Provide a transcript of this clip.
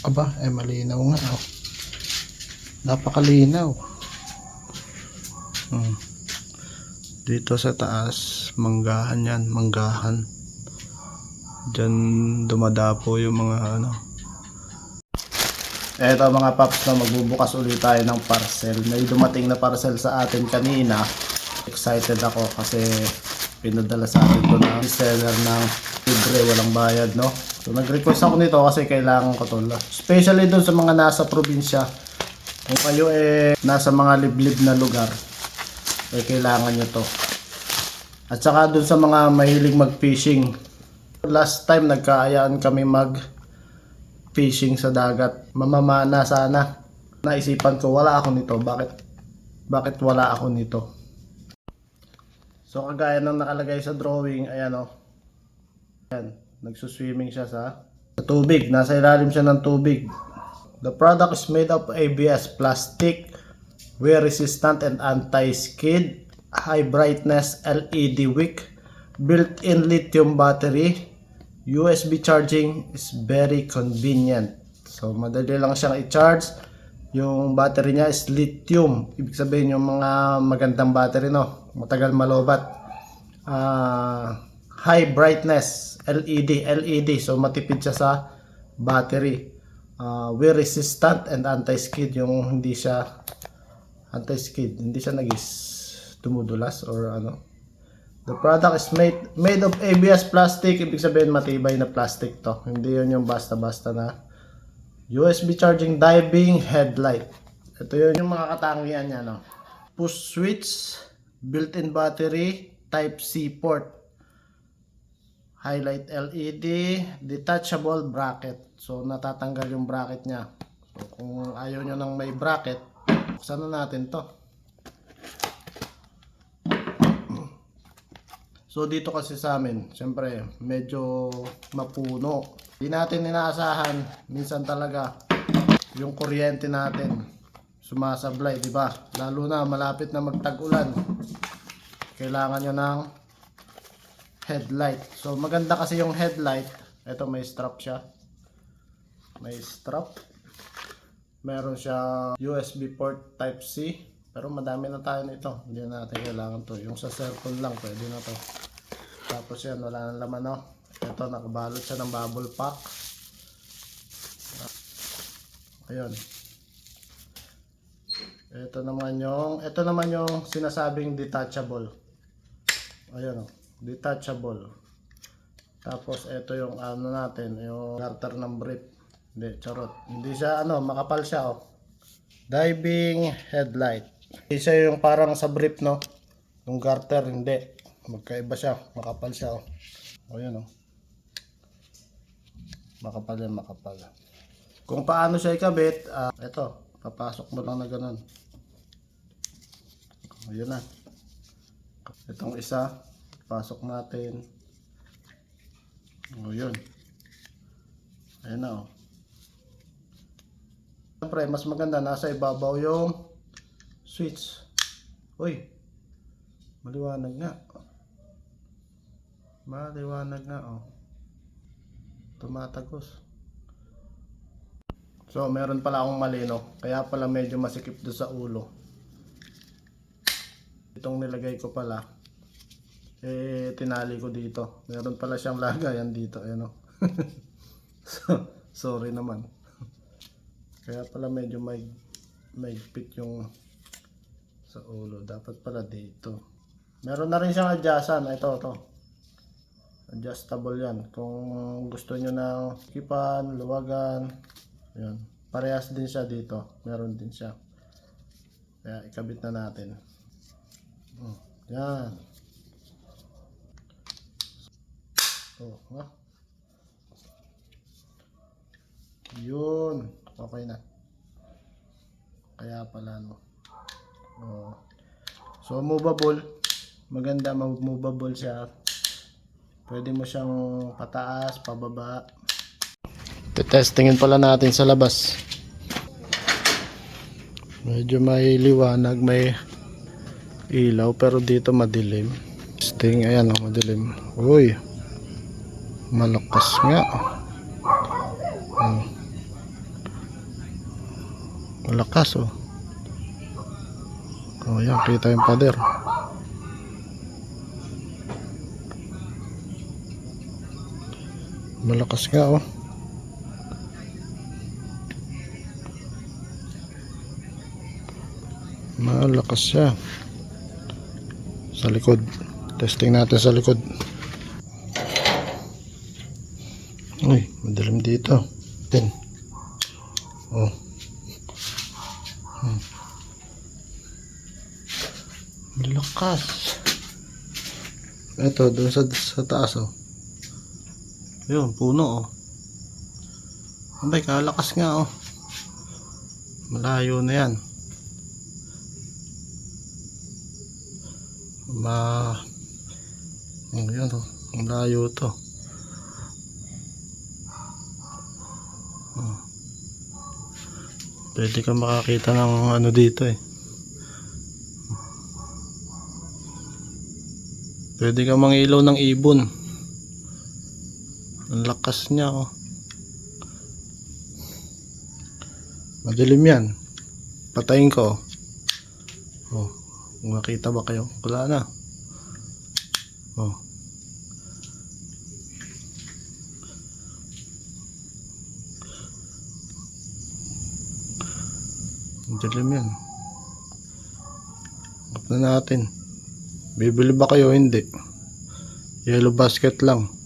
Aba, eh malinaw nga. Oh. Napakalinaw. Hmm. Dito sa taas, manggahan yan, manggahan. Diyan dumadapo yung mga ano. Eto mga paps na magbubukas ulit tayo ng parcel. May dumating na parcel sa atin kanina. Excited ako kasi pinadala sa atin to ng seller ng libre, walang bayad, no? So nag-request ako nito kasi kailangan ko to. Especially doon sa mga nasa probinsya. Kung kayo eh nasa mga liblib na lugar, eh kailangan nyo to. At saka doon sa mga mahilig mag-fishing. Last time nagkaayaan kami mag fishing sa dagat. Mamamana sana. Naisipan ko wala ako nito. Bakit bakit wala ako nito? So kagaya ng nakalagay sa drawing, ayan o. Ayan, nagsuswimming siya sa, sa tubig. Nasa ilalim siya ng tubig. The product is made of ABS plastic, wear resistant and anti-skid, high brightness LED wick, built-in lithium battery, USB charging is very convenient. So madali lang siyang i-charge. Yung battery niya is lithium. Ibig sabihin yung mga magandang battery no, matagal malobat. Ah, high brightness LED, LED. So matipid siya sa battery. Ah, wear resistant and anti-skid yung hindi siya anti-skid, hindi siya nagis tumudulas or ano. The product is made made of ABS plastic, ibig sabihin matibay na plastic to. Hindi yun yung basta-basta na USB charging diving headlight. Ito yun yung mga katangian niya, no? Push switch, built-in battery, type C port, highlight LED, detachable bracket. So, natatanggal yung bracket niya. So, kung ayaw nyo nang may bracket, buksan na natin to. So dito kasi sa amin, syempre medyo mapuno. Hindi natin inaasahan, minsan talaga yung kuryente natin sumasablay, di ba? Lalo na malapit na magtag-ulan. Kailangan nyo ng headlight. So maganda kasi yung headlight. Ito may strap siya. May strap. Meron siya USB port type C. Pero madami na tayo nito. Hindi na natin kailangan to. Yung sa cellphone lang, pwede na to. Tapos yan, wala nang laman no. Ito, nakabalot siya ng bubble pack. Ayun. Ito naman yung, ito naman yung sinasabing detachable. Ayun oh, detachable. Tapos ito yung ano natin, yung garter ng brief. Hindi, charot. Hindi siya ano, makapal siya oh. Diving headlight. Hindi siya yung parang sa brief no. Yung garter hindi. Magkaiba siya, makapal siya oh. O yan oh. Makapal yan, makapal. Kung paano siya ikabit, ah, ito, papasok mo lang na ganun. O yun na. Itong isa, pasok natin. O yun. Ayan na oh. Siyempre, mas maganda nasa ibabaw yung switch. Uy, maliwanag nga. Maliwanag nga oh. Tumatagos. So, meron pala akong malino. Kaya pala medyo masikip do sa ulo. Itong nilagay ko pala. Eh, tinali ko dito. Meron pala siyang lagayan dito. Ayan oh. so, sorry naman. Kaya pala medyo may may fit yung sa ulo. Dapat pala dito. Meron na rin siyang adjustan. Ito, ito. Adjustable yan. Kung gusto nyo ng kipan, luwagan, yan. Parehas din siya dito. Meron din siya. Kaya ikabit na natin. Hmm, Yan. Oh, ha? Yun. Okay na. Kaya pala no. Oh. So movable. Maganda movable siya. Pwede mo siyang pataas, pababa. Tetestingin pala natin sa labas. Medyo may liwanag, may ilaw pero dito madilim. Testing, ayan o, madilim. Uy, malakas nga. Hmm. Malakas oh. Oh, yan. Kita yung pader. Malakas nga oh. Malakas siya. Sa likod. Testing natin sa likod. Uy, madilim dito. Din. Oh. Hmm. Malakas. Ito, doon sa, sa taas oh. Yun, puno oh. Abay, kalakas nga oh. Malayo na yan. Ma... Yan oh. Ang layo to. Oh. Pwede ka makakita ng ano dito eh. Pwede ka mangilaw ng ibon. Ang lakas niya oh. Madilim yan. Patayin ko. Oh. Kung makita ba kayo? Wala na. Oh. Madilim yan. Off na natin. Bibili ba kayo? Hindi. Yellow basket lang.